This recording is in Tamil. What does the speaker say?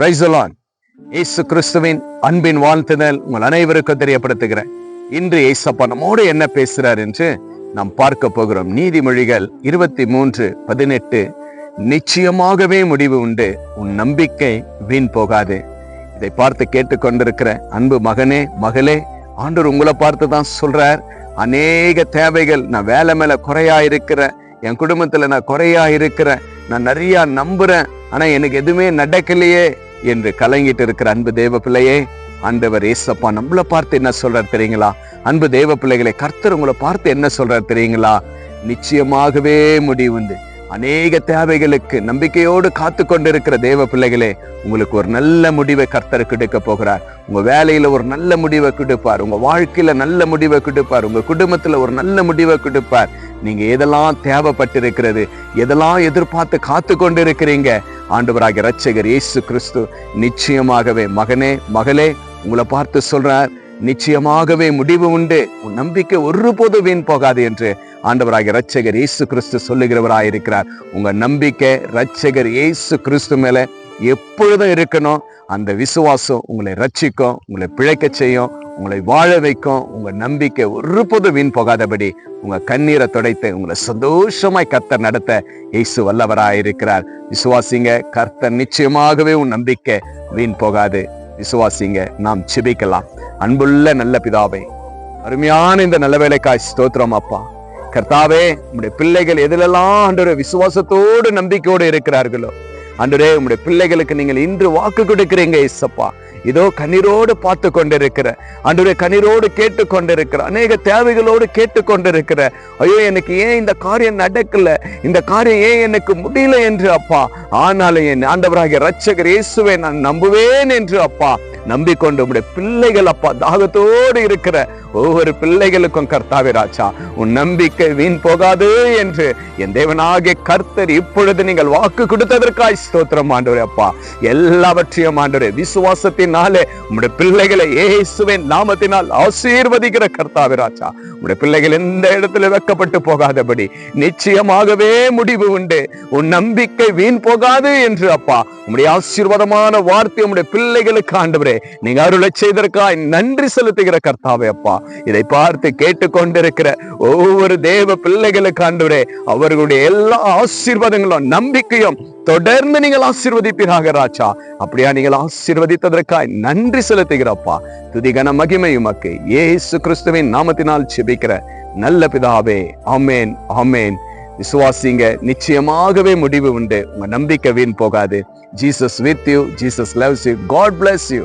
பிரைசலான் இயேசு கிறிஸ்துவின் அன்பின் வாழ்த்துதல் உங்கள் அனைவருக்கும் தெரியப்படுத்துகிறேன். இன்று ஏசப்பா நம்மோடு என்ன பேசுகிறார் என்று நாம் பார்க்க போகிறோம். நீதிமொழிகள் இருபத்தி மூன்று பதினெட்டு. நிச்சயமாகவே முடிவு உண்டு. உன் நம்பிக்கை வீண் போகாது. இதை பார்த்து கேட்டுக்கொண்டிருக்கிற அன்பு மகனே மகளே ஆண்டவர் உங்களை பார்த்து தான் சொல்றார். அநேக தேவைகள் நான் வேலை மேல குறையா இருக்கிறேன் என் குடும்பத்துல நான் குறையா இருக்கிறேன் நான் நிறைய நம்புறேன். ஆனா எனக்கு எதுவுமே நடக்கலையே. என்று கலங்கிட்டு இருக்கிற அன்பு தேவ பிள்ளையே ஆண்டவர் ஏசப்பா நம்மளை பார்த்து என்ன சொல்றாரு தெரியுங்களா? அன்பு தேவ பிள்ளைகளை கர்த்தர் உங்களை பார்த்து என்ன சொல்றாரு தெரியுங்களா? நிச்சயமாகவே முடிவுண்டு அநேக தேவைகளுக்கு நம்பிக்கையோடு காத்து கொண்டிருக்கிற தேவ பிள்ளைகளே உங்களுக்கு ஒரு நல்ல முடிவை கர்த்தர் கொடுக்க போகிறார். உங்க வேலையில ஒரு நல்ல முடிவை கொடுப்பார். உங்க வாழ்க்கையில நல்ல முடிவை கொடுப்பார். உங்க குடும்பத்துல ஒரு நல்ல முடிவை கொடுப்பார். நீங்க எதெல்லாம் தேவைப்பட்டிருக்கிறது எதெல்லாம் எதிர்பார்த்து காத்து கொண்டிருக்கிறீங்க ஆண்டவராகிய ரட்சகர் இயேசு கிறிஸ்து நிச்சயமாகவே மகனே மகளே உங்களை பார்த்து சொல்றார் நிச்சயமாகவே முடிவு உண்டு. உன் நம்பிக்கை ஒருபோது வீண் போகாது என்று ஆண்டவராகிய ரட்சகர் இயேசு கிறிஸ்து சொல்லுகிறவராயிருக்கிறார். உங்க நம்பிக்கை ரட்சகர் இயேசு கிறிஸ்து மேல எப்பொழுதும் இருக்கணும். அந்த விசுவாசம் உங்களை ரட்சிக்கும் உங்களை பிழைக்க செய்யும் உங்களை வாழ வைக்கும். உங்க நம்பிக்கை ஒருபோது வீண் போகாதபடி உங்க கண்ணீரை துடைத்து உங்களை சந்தோஷமாய் கர்த்தர் நடத்த இயேசு வல்லவராயிருக்கிறார். விசுவாசிங்க கர்த்தர் நிச்சயமாகவே உன் நம்பிக்கை வீண் போகாது. விசுவாசிங்க நாம் சிபிக்கலாம் அன்புள்ள நல்ல பிதாவே அருமையான இந்த நல்ல வேலைக்காய் ஸ்தோத்திரம் அப்பா. கர்த்தாவே நம்முடைய பிள்ளைகள் எதிலெல்லாம் ஆண்டவரே விசுவாசத்தோடு நம்பிக்கையோடு இருக்கிறார்களோ அன்றுரே உங்களுடைய பிள்ளைகளுக்கு நீங்கள் இன்று வாக்கு கொடுக்கிறீங்க இசப்பா இதோ கண்ணீரோடு பார்த்து கொண்டிருக்கிற ஆண்டவரே கண்ணீரோடு கேட்டு கொண்டிருக்கிற அநேக தேவைகளோடு கேட்டு கொண்டிருக்கிற ஐயோ எனக்கு ஏன் இந்த காரியம் நடக்கல? இந்த காரியம் ஏன் எனக்கு முடியல என்று அப்பா. ஆனாலும் என் ஆண்டவராகிய ரட்சகர் இயேசுவை நான் நம்புவேன் என்று அப்பா நம்பிக்கொண்டு உடைய பிள்ளைகள் அப்பா தாகத்தோடு இருக்கிற ஒவ்வொரு பிள்ளைகளுக்கும் கர்த்தாவே ராஜா உன் நம்பிக்கை வீண் போகாது என்று என் தேவனாகிய கர்த்தர் இப்பொழுது நீங்கள் வாக்கு கொடுத்ததற்காய் ஸ்தோத்திரம் ஆண்டவரே அப்பா. எல்லாவற்றையும் ஆண்டவரே விசுவாசத்தினாலே உங்களுடைய பிள்ளைகளை இயேசுவின் நாமத்தினால் ஆசீர்வதிக்கிற கர்த்தாவே ராஜா. உம்முடைய பிள்ளைகள் எந்த இடத்துல வெக்கப்பட்டு போகாதபடி நிச்சயமாகவே முடிவு உண்டு. உன் நம்பிக்கை வீண் போகாது என்று அப்பா. உங்களுடைய ஆசீர்வாதமான வார்த்தை உங்களுடைய பிள்ளைகளுக்கு ஆண்டவரே நீங்க அருளை செய்தற்காய் நன்றி செலுத்துகிற கர்த்தாவே அப்பா. இதை பார்த்து கேட்டுக்கொண்டிருக்கிற ஒவ்வொரு தேவ பிள்ளைகளுக்கு ஆண்டவரே அவர்களுடைய எல்லா ஆசீர்வாதங்களும் நம்பிக்கையும் தொடர்ந்து நீங்கள் ஆசீர்வதிப்பீராக ராஜா. அப்படியா நீங்கள் ஆசீர்வதித்ததற்காய் நன்றி செலுத்துகிறப்பா. துதிகன மகிமை உமக்கு. ஏசு கிறிஸ்துவின் நாமத்தினால் செபிக்கிற நல்ல பிதாவே ஆமேன் ஆமேன். விசுவாசிங்க நிச்சயமாகவே முடிவு உண்டு. உங்க நம்பிக்கை வீண் போகாது. Jesus with you Jesus loves you God bless you